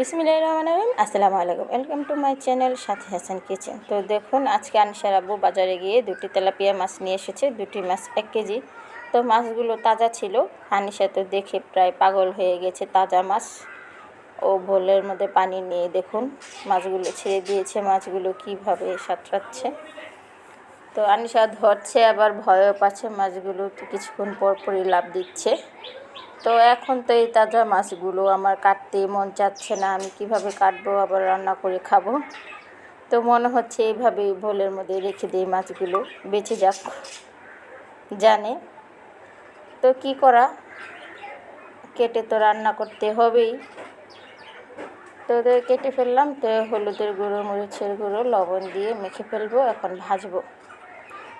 বিসমিল্লাহ রহমান রহিম। আসসালামু আলাইকুম। ওয়েলকাম টু মাই চ্যানেল সাথে হাসান কিচেন তো দেখুন, আজকে আনসার আব্বু বাজারে গিয়ে দুটি তেলাপিয়া মাছ নিয়ে এসেছে। দুটি মাছ এক কেজি। তো মাছগুলো তাজা ছিল। আনিশা তো দেখে প্রায় পাগল হয়ে গেছে তাজা মাছ। ও ভোলের মধ্যে পানি নিয়ে দেখুন, মাছগুলো ছেড়ে দিয়েছে। মাছগুলো কীভাবে সাঁতরাচ্ছে। তো আনিশা ধরছে, আবার ভয়ও পাচ্ছে। মাছগুলো কিছুক্ষণ পর পরই লাভ দিচ্ছে। তো এখন তো এই তাজা মাছগুলো আমার কাটতে মন চাচ্ছে না, আমি কীভাবে কাটবো, আবার রান্না করে খাব। তো মনে হচ্ছে এইভাবেই ভোলের মধ্যে রেখে দিই মাছগুলো, বেঁচে যাক, জানে। তো কি করা? কেটে তো রান্না করতে হবেই। তো কেটে ফেললাম, তো হলুদের গুঁড়ো, মরিচের গুঁড়ো, লবণ দিয়ে মেখে ফেলব, এখন ভাজবো।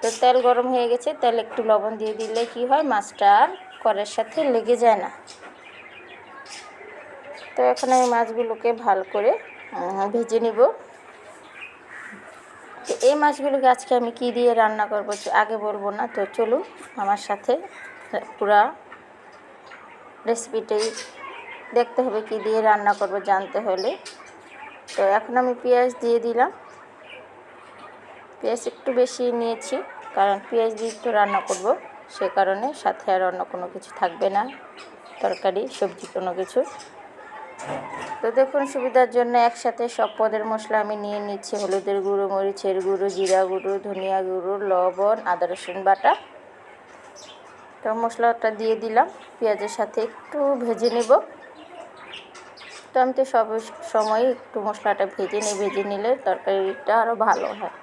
তো তেল গরম হয়ে গেছে, তেল একটু লবণ দিয়ে দিলে কি হয়, মাছটা আর করের সাথে লেগে যায় না। তো এখন আমি মাছগুলোকে ভালো করে ভেজে নিব। তো এই মাছগুলোকে আজকে আমি কি দিয়ে রান্না করব আগে বলব না। তো চলুন, আমার সাথে পুরা রেসিপিটাই দেখতে হবে কি দিয়ে রান্না করব জানতে হলে। তো এখন আমি পেঁয়াজ দিয়ে দিলাম। পেঁয়াজ একটু বেশি নিয়েছি, কারণ পেঁয়াজ দিয়ে একটু রান্না করব। সে কারণে সাথে আর অন্য কোনো কিছু থাকবে না। তরকারি, সবজি কোনো কিছু। তো দেখুন, সুবিধার জন্য একসাথে সব পদের মশলা আমি নিয়ে নিচ্ছি। হলুদের গুঁড়ো, মরিচের গুঁড়ো, জিরা গুঁড়ো, ধনিয়া গুঁড়ো, লবণ, আদা, রসুন বাটা। তো মশলাটা দিয়ে দিলাম। পেঁয়াজের সাথে একটু ভেজে নেব। তো আমি তো সব সময় একটু মশলাটা ভেজে নিই ভেজে নিলে তরকারিটা আরও ভালো হয়।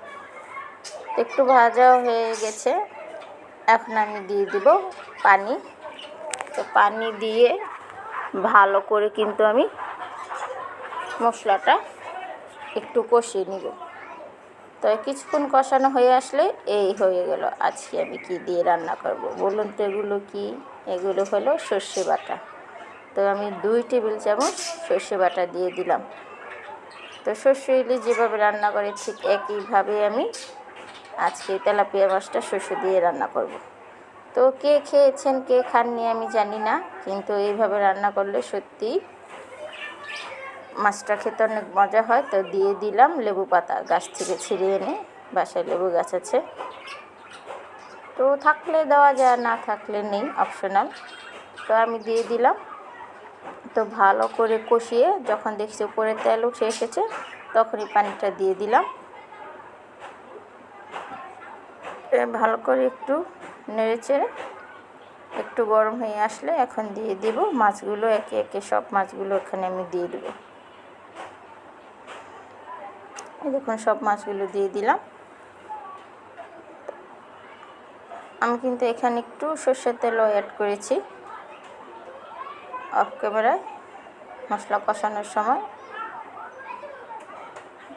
একটু ভাজা হয়ে গেছে। এখন আমি দিয়ে দিব পানি। তো পানি দিয়ে ভালো করে কিন্তু আমি মশলাটা একটু কষিয়ে নিব। তো কিছুক্ষণ কষানো হয়ে আসলে এই হয়ে গেল। আজকে আমি কি দিয়ে রান্না করব বলুন তো এগুলো কি? এগুলো হলো সর্ষে বাটা। তো আমি দুই টেবিল চামচ সর্ষে বাটা দিয়ে দিলাম। তো সর্ষে ইলিশ যেভাবে রান্না করে ঠিক একইভাবে আমি আজকে তেলাপিয়া মাছটা শস্য দিয়ে রান্না করব। তো কে খেয়েছেন, কে খাননি আমি জানি না, কিন্তু এইভাবে রান্না করলে সত্যি মাছটা খেতে অনেক মজা হয়। তো দিয়ে দিলাম লেবু পাতা, গাছ থেকে ছিঁড়ে এনে বাসায় লেবু গাছ আছে। তো থাকলে দেওয়া যায়, না থাকলে নেই অপশনাল তো আমি দিয়ে দিলাম। তো ভালো করে কষিয়ে যখন দেখছি উপরে তেল উঠে এসেছে, তখনই পানিটা দিয়ে দিলাম। ভালো করে একটু নেড়েচেড়ে একটু গরম হয়ে আসলে এখন দিয়ে দিব। মাছগুলো একে একে সব মাছগুলো এখানে আমি দিয়ে দেব। দেখুন, সব মাছগুলো দিয়ে দিলাম। আমি কিন্তু এখানে একটু সর্ষের তেলও অ্যাড করেছি। অফ ক্যামেরায় মশলা কষানোর সময়।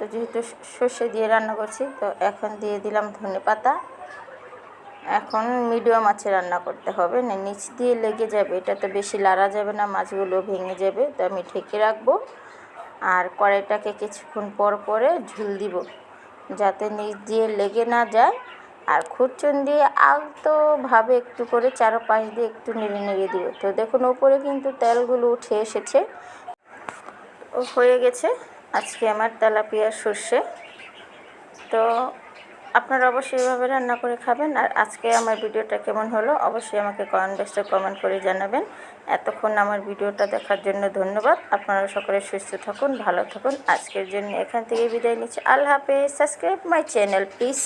তো যেহেতু সর্ষে দিয়ে রান্না করছি, তো এখন দিয়ে দিলাম ধনে পাতা। এখন মিডিয়াম আছে রান্না করতে হবে, না, নিচ দিয়ে লেগে যাবে, এটা তো বেশি লাড়া যাবে না, মাছগুলো ভেঙে যাবে, তো আমি ঢেকে রাখব। আর কড়াইটাকে কিছুক্ষণ পর পরে ঝুল দিব, যাতে নিচ দিয়ে লেগে না যায়। আর খুরচুন দিয়ে আলতোভাবে একটু করে চারোপাশ দিয়ে একটু নেড়ে নেড়ে দিব। তো দেখুন, ওপরে কিন্তু তেলগুলো উঠে এসেছে। হয়ে গেছে। আজকে আমার তেলাপিয়া সর্ষে। তো আপনারা অবশ্যই এভাবে রান্না করে খাবেন। আর আজকে আমার ভিডিওটা কেমন হলো অবশ্যই আমাকে কমেন্ট বক্সে কমেন্ট করে জানাবেন। এতক্ষণ আমার ভিডিওটা দেখার জন্য ধন্যবাদ। আপনারা সকলে সুস্থ থাকুন, ভালো থাকুন। আজকের জন্য এখান থেকে বিদায় নিচ্ছি। আল্লাহ হাফেজ। Subscribe my channel please